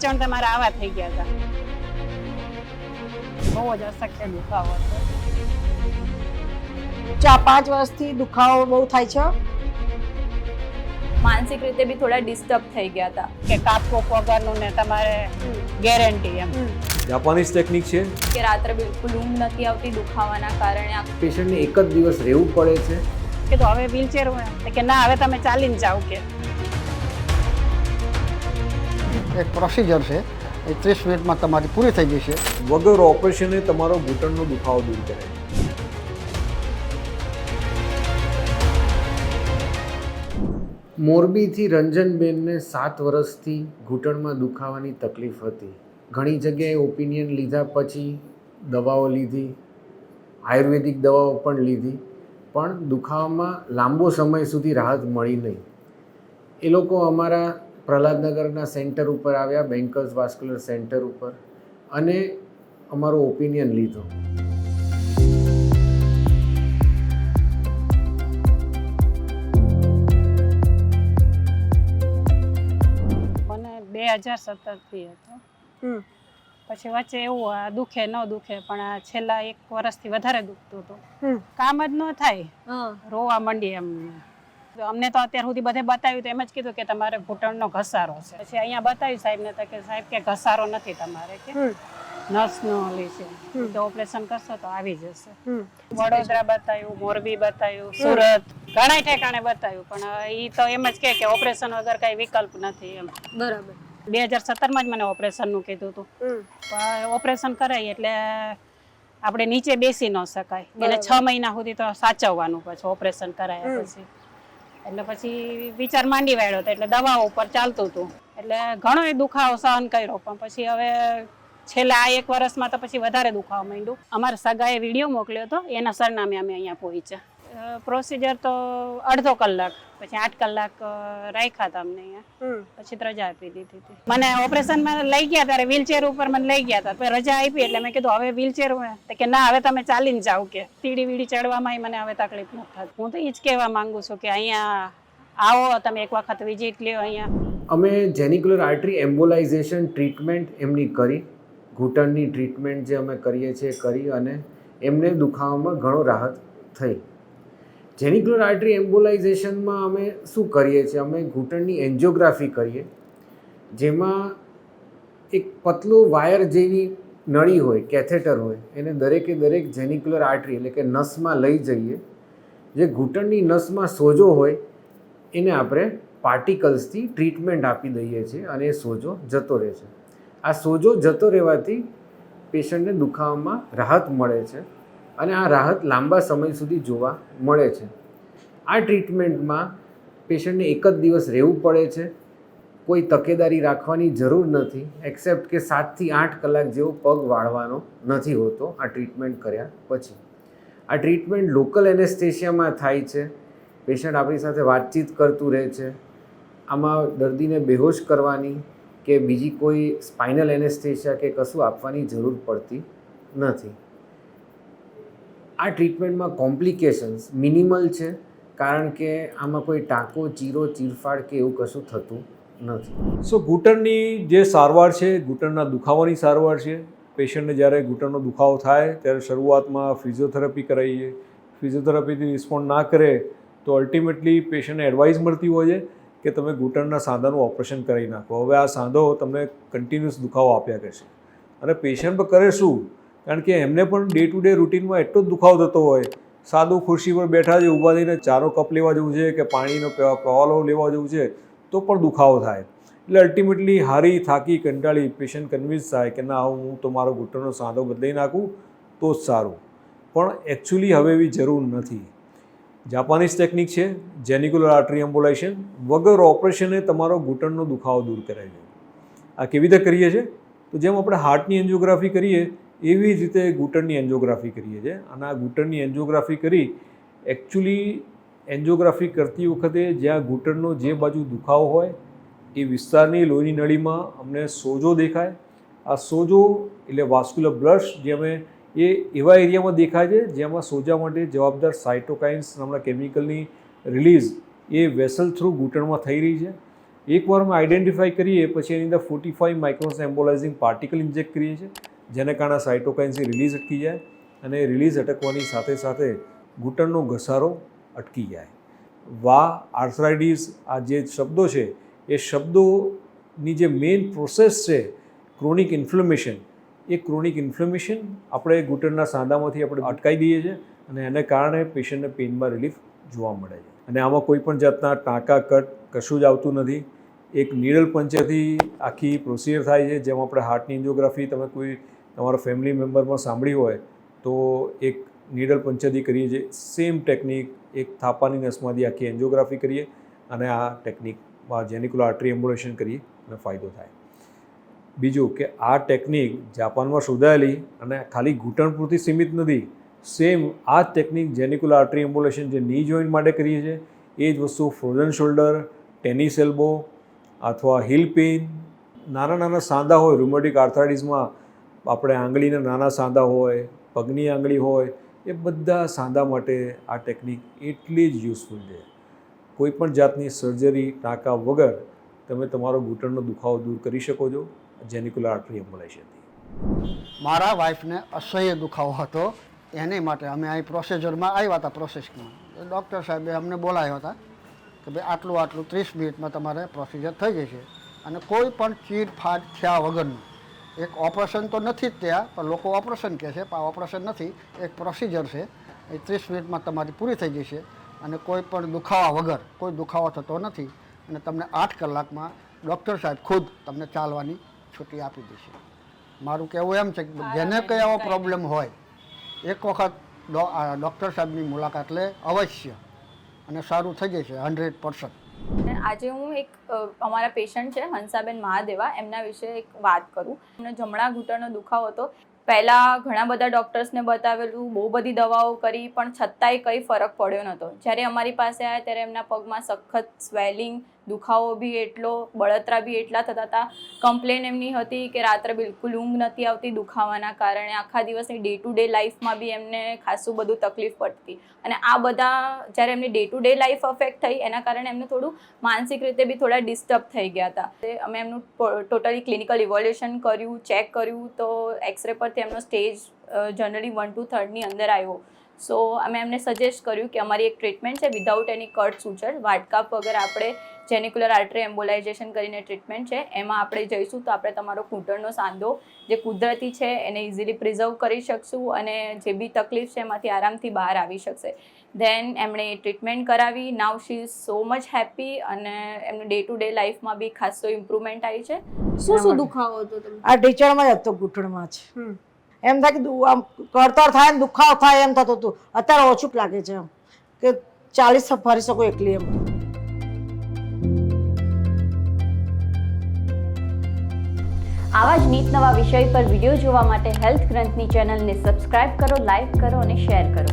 ઢીચણ તમારા આવા થઈ ગયા હતા. બહુ જ અશક્ય દુખાવો હતો. ચાર પાંચ વર્ષથી દુખાવો બહુ થાય છે? માનસિક રીતે બી થોડા ડિસ્ટર્બ થઈ ગયા હતા. કે કાપકો વગરનું ને તમારે ગેરંટી એમ. જાપાનીઝ ટેકનિક છે? કે રાત્રે બિલકુલ ઊંઘ નથી આવતી દુખાવાના કારણે આ પેશન્ટને એક જ દિવસ રહેવું પડે છે. કે તો હવે વ્હીલચેર હોય કે ના હવે તમે ચાલીને જાઓ કે. એક પ્રોસિજર છે. એ ત્રીસ મિનિટમાં તમારી પૂરી થઈ જશે. વગર ઓપરેશને તમારો ઘૂંટણનો દુખાવો દૂર કરે. મોરબીથી રંજનબેનને સાત વર્ષથી ઘૂંટણમાં દુખાવાની તકલીફ હતી. ઘણી જગ્યાએ ઓપિનિયન લીધા પછી દવાઓ લીધી, આયુર્વેદિક દવાઓ પણ લીધી, પણ દુખાવામાં લાંબો સમય સુધી રાહત મળી નહીં. એ લોકો અમારા પ્રહલાદનગરના સેન્ટર ઉપર આવ્યા બેન્કર્સ વાસ્ક્યુલર સેન્ટર ઉપર અને અમારો ઓપિનિયન લીધો. મને બે હજાર સત્તરથી હતો. પછી વચ્ચે એવું આ દુખે ન દુખે પણ આ છેલ્લા એક વર્ષથી વધારે દુખતું હતું. કામ જ ન થાય. રોવા માંડી એમ. અમને તો અત્યાર સુધી બધે બતાવ્યું તો એમ જ કીધું કે તમારે ઘૂંટણનો ઘસારો છે. પછી અહીંયા બતાવ્યું સાહેબને તો કે સાહેબ કે ઘસારો નથી તમારે કે નસનો લે છે. તો ઓપરેશન કરશો તો આવી જશે. વડોદરા બતાવ્યું મોરબી બતાવ્યું સુરત ઘણા ઠેકાણે બતાવ્યું. પણ એ તો એમ જ કે કે ઓપરેશન વગર કઈ વિકલ્પ નથી એમ. બરાબર. બે હજાર સત્તરમાં જ મને ઓપરેશનનું કીધું હતું. પણ ઓપરેશન કરાય એટલે આપણે નીચે બેસી ન શકાય. એને છ મહિના સુધી તો સાચવવાનું પછી ઓપરેશન કરાયા પછી. એટલે પછી વિચાર માંડી વાળ્યો હતો એટલે દવાઓ ઉપર ચાલતું હતું. એટલે ઘણો એ દુખાવો સહન કર્યો, પણ પછી હવે છેલ્લા આ એક વર્ષમાં તો પછી વધારે દુખાવા માંડ્યું. અમારા સગાએ વીડિયો મોકલ્યો હતો, એના સરનામે અમે અહીંયા પહોંચ્યા. પ્રોસિજર તો અડધો કલાક પછી આઠ કલાક રાખ્યા હતા અમને અહીંયા. પછી રજા આપી દીધી હતી. મને ઓપરેશનમાં લઈ ગયા ત્યારે વ્હીલચેર ઉપર મને લઈ ગયા હતા. પછી રજા આપી એટલે મેં કીધું હવે વ્હીલચેર કે ના હવે તમે ચાલીને જાઓ કે. સીડી વીડી ચડવામાં મને હવે તકલીફ નથી થતી હું તો એ જ કહેવા માંગુ છું કે અહીંયા આવો તમે એક વખત વિઝિટ લ્યો અહીંયા. અમે જેનિક્યુલર આર્ટરી એમ્બોલાઇઝેશન ટ્રીટમેન્ટ એમની કરી. ઘૂંટણની ટ્રીટમેન્ટ જે અમે કરીએ છીએ કરી અને એમને દુખાવામાં ઘણો રાહત થઈ. જેનિક્યુલર આર્ટરી એમ્બોલાઇઝેશનમાં અમે શું કરીએ છીએ? અમે ઘૂંટણની એન્જિયોગ્રાફી કરીએ, જેમાં એક પતલો વાયર જેવી નળી હોય, કેથેટર હોય, એને દરેકે દરેક જેનિક્યુલર આર્ટરી એટલે કે નસમાં લઈ જઈએ. જે ઘૂંટણની નસમાં સોજો હોય, એને આપણે પાર્ટિકલ્સથી ટ્રીટમેન્ટ આપી દઈએ છીએ અને એ સોજો જતો રહે છે. આ સોજો જતો રહેવાથી પેશન્ટને દુખાવામાં રાહત મળે છે. અને આ રાહત લાંબા સમય સુધી જોવા મળે છે. આ ટ્રીટમેન્ટમાં પેશન્ટને એક જ દિવસ રહેવું પડે છે. કોઈ તકેદારી રાખવાની જરૂર નથી, એક્સેપ્ટ કે સાતથી આઠ કલાક જેવો પગ વાળવાનો નથી હોતો આ ટ્રીટમેન્ટ કર્યા પછી. આ ટ્રીટમેન્ટ લોકલ એનેસ્થેશિયામાં થાય છે. પેશન્ટ આપણી સાથે વાતચીત કરતું રહે છે. આમાં દર્દીને બેહોશ કરવાની કે બીજી કોઈ સ્પાઇનલ એનેસ્થેશિયા કે કશું આપવાની જરૂર પડતી નથી. આ ટ્રીટમેન્ટમાં કોમ્પ્લિકેશન્સ મિનિમલ છે, કારણ કે આમાં કોઈ ટાંકો, ચીરો, ચીરફાડ કે એવું કશું થતું નથી. સો ઘૂંટણની જે સારવાર છે, ઘૂંટણના દુખાવાની સારવાર છે, પેશન્ટને જ્યારે ઘૂંટણનો દુખાવો થાય, ત્યારે શરૂઆતમાં ફિઝિયોથેરાપી કરાવીએ ફિઝિયોથેરાપીથી રિસ્પોન્ડ ના કરે, તો અલ્ટિમેટલી પેશન્ટને એડવાઇસ મળતી હોય છે કે તમે ઘૂંટણના સાંધાનું ઓપરેશન કરી નાખો. હવે આ સાંધો તમને કન્ટિન્યુઅસ દુખાવો આપ્યા કરશે. અને પેશન્ટ કરે શું? કારણ કે એમને પણ ડે ટુ ડે રૂટીનમાં એટલો જ દુખાવો થતો હોય. સાદું ખુરશી પર બેઠા છે ઊભા થઈને ચાનો કપ લેવા જવું છે કે પાણીનો પ- લેવા જવું છે, તો પણ દુખાવો થાય. એટલે અલ્ટિમેટલી હારી, થાકી, કંટાળી પેશન્ટ કન્વિન્સ થાય કે ના, હું તો મારો ઘૂંટણનો સાંધો બદલી નાખું, તો જ સારું. પણ એકચ્યુઅલી હવે એવી જરૂર નથી. જાપાનીઝ ટેકનિક છે જેનિક્યુલર આર્ટરી એમ્બોલાઇઝેશન વગર ઓપરેશને તમારો ઘૂંટણનો દુખાવો દૂર કરે છે આ કેવી રીતે કરીએ છીએ? તો જેમ આપણે હાર્ટની એન્જિયોગ્રાફી કરીએ એવી જ રીતે ઘૂંટણની એન્જિયોગ્રાફી કરીએ છીએ. અને આ ઘૂંટણની એન્જિયોગ્રાફી કરી એકચ્યુઅલી એન્જિયોગ્રાફી કરતી વખતે જ્યાં ઘૂંટણનો જે બાજુ દુખાવો હોય, એ વિસ્તારની લોહીની નળીમાં અમને સોજો દેખાય. આ સોજો એટલે વાસ્ક્યુલર બ્લશ જે અમે એ એવા એરિયામાં દેખાય છે, જેમાં સોજા માટે જવાબદાર સાઇટોકાઇન્સ નામના કેમિકલની રિલીઝ એ વેસલ થ્રુ ઘૂંટણમાં થઈ રહી છે. એકવાર અમે આઈડેન્ટિફાઈ કરીએ, પછી એની અંદર forty five microns embolizing particle inject કરીએ છીએ. જેને કારણે સાઇટોકાઇન્સની રિલીઝ અટકી જાય અને રિલીઝ અટકવાની સાથે સાથે ઘૂંટણનો ઘસારો અટકી જાય. વા આર્થરાઇડિસ આ જે શબ્દો છે, એ શબ્દોની જે મેઇન પ્રોસેસ છે ક્રોનિક ઇન્ફ્લેમેશન એ ક્રોનિક ઇન્ફ્લેમેશન આપણે ઘૂંટણના સાંધામાંથી આપણે અટકાવી દઈએ છીએ અને એને કારણે પેશન્ટને પેઇનમાં રિલીફ જોવા મળે છે. અને આમાં કોઈ પણ જાતના ટાંકા, કટ કશું જ આવતું નથી. એક નીડલ પંચરથી આખી પ્રોસિજર થાય છે, જેમાં આપણે હાર્ટની એન્જિયોગ્રાફી તમે કોઈ તમારા ફેમિલી મેમ્બરમાં સાંભળી હોય, તો એક નીડલ પંચદી કરીએ છીએ સેમ ટેકનિક એક થાપાની નસમાંથી આખી એન્જિયોગ્રાફી કરીએ અને આ ટેકનિકમાં જેનિક્યુલર આર્ટરી એમ્બ્યુલેશન કરીએ અને ફાયદો થાય. બીજું કે આ ટેકનિક જાપાનમાં શોધાયેલી અને ખાલી ઘૂંટણ પૂરતી સીમિત નથી સેમ આ ટેકનિક જેનિક્યુલર આર્ટરી એમ્બ્યુલેશન જે ની જોઈન્ટ માટે કરીએ છીએ, એ જ વસ્તુ ફ્રોઝન શોલ્ડર ટેનિસ એલ્બો અથવા હિલ પેઇન નાના નાના સાંધા હોય રૂમેટિક આર્થરાઇટિસમાં આપણે આંગળીના નાના સાંધા હોય, પગની આંગળી હોય, એ બધા સાંધા માટે આ ટેકનિક એટલી જ યુઝફુલ છે. કોઈ પણ જાતની સર્જરી ટાંકા વગર તમે તમારો ઘૂંટણનો દુખાવો દૂર કરી શકો છો, જેનિક્યુલર આર્ટરી એમ્બ્યુલેશનથી મારા વાઈફને અસહ્ય દુખાવો હતો, એની માટે અમે અહીં પ્રોસેજરમાં આવ્યા હતા પ્રોસેસમાં ડૉક્ટર સાહેબે અમને બોલાવ્યા હતા કે ભાઈ આટલું આટલું ત્રીસ મિનિટમાં તમારે પ્રોસિજર થઈ જશે. અને કોઈ પણ ચીડ ફાટ થયા વગરનું એક ઓપરેશન તો નથી જ ત્યાં પણ લોકો ઓપરેશન કહે છે પણ ઓપરેશન નથી એક પ્રોસિજર છે. એ ત્રીસ મિનિટમાં તમારી પૂરી થઈ જશે અને કોઈ પણ દુખાવા વગર કોઈ દુખાવો થતો નથી અને તમને આઠ કલાકમાં ડૉક્ટર સાહેબ ખુદ તમને ચાલવાની છૂટી આપી દેશે. મારું કહેવું એમ છે કે જેને કંઈ આવો પ્રોબ્લેમ હોય એક વખત ડૉક્ટર સાહેબની મુલાકાત લે અવશ્ય અને સારું થઈ જશે હંડ્રેડ પર્સન્ટ. આજે હું એક અમારા પેશન્ટ છે, હંસાબેન મહાદેવા, એમના વિશે એક વાત કરું. એમને જમણા ઘૂંટણનો દુખાવો હતો. પહેલાં ઘણા બધા ડૉક્ટર્સને બતાવેલું, બહુ બધી દવાઓ કરી, પણ છતાંય કંઈ ફરક પડ્યો નહોતો. જ્યારે અમારી પાસે આવ્યા ત્યારે એમના પગમાં સખત સ્વેલિંગ દુખાવો બી એટલો, બળતરા બી એટલા થતા હતા. કમ્પ્લેન એમની હતી કે રાત્રે બિલકુલ ઊંઘ નથી આવતી દુખાવાના કારણે. આખા દિવસની ડે ટુ ડે લાઈફમાં બી એમને ખાસું બધું તકલીફ પડતી. અને આ બધા જ્યારે એમની day to day life affect થઈ, એના કારણે એમને થોડું માનસિક રીતે બી થોડા ડિસ્ટર્બ થઈ ગયા હતા. અમે એમનું ટોટલી ક્લિનિકલ ઇવોલ્યુશન કર્યું, ચેક કર્યું, તો એક્સરે પરથી એમનો સ્ટેજ જનરલી વન ટુ થર્ડની અંદર આવ્યો. સો, અમે એમને સજેસ્ટ કર્યું કે અમારી એક ટ્રીટમેન્ટ છે વિધાઉટ એની કટ સૂચર વાટકાપ વગર આપણે જેનિક્યુલર આર્ટરી એમ્બોલાઇઝેશન કરીને ટ્રીટમેન્ટ છે. એમાં આપણે જઈશું તો આપણે તમારો ઘૂંટણનો સાંધો જે કુદરતી છે એને ઇઝીલી પ્રિઝર્વ કરી શકશું અને જે બી તકલીફ છે એમાંથી આરામથી બહાર આવી શકશે. ધેન એમણે ટ્રીટમેન્ટ કરાવી. Now she is so much happy અને એમનું ડે ટુ ડે લાઈફમાં બી ખાસો ઇમ્પ્રુવમેન્ટ આવી છે. શું શું દુખાવો હતો તમને? આ ઢીચણમાં જ હતો ઘૂંટણમાં જ. એમ થાય કે આમ કરતર થાય ને દુખાવો થાય એમ થતું હતું. અત્યારે ઓછું લાગે છે એમ. કે ચાલીસ ફરી શકું એકલી એમ. આવા જ નીત નવા વિષય પર વીડિયો જોવા માટે હેલ્થ ગ્રંથની ચેનલને સબસ્ક્રાઇબ કરો લાઇક કરો અને શેર કરો.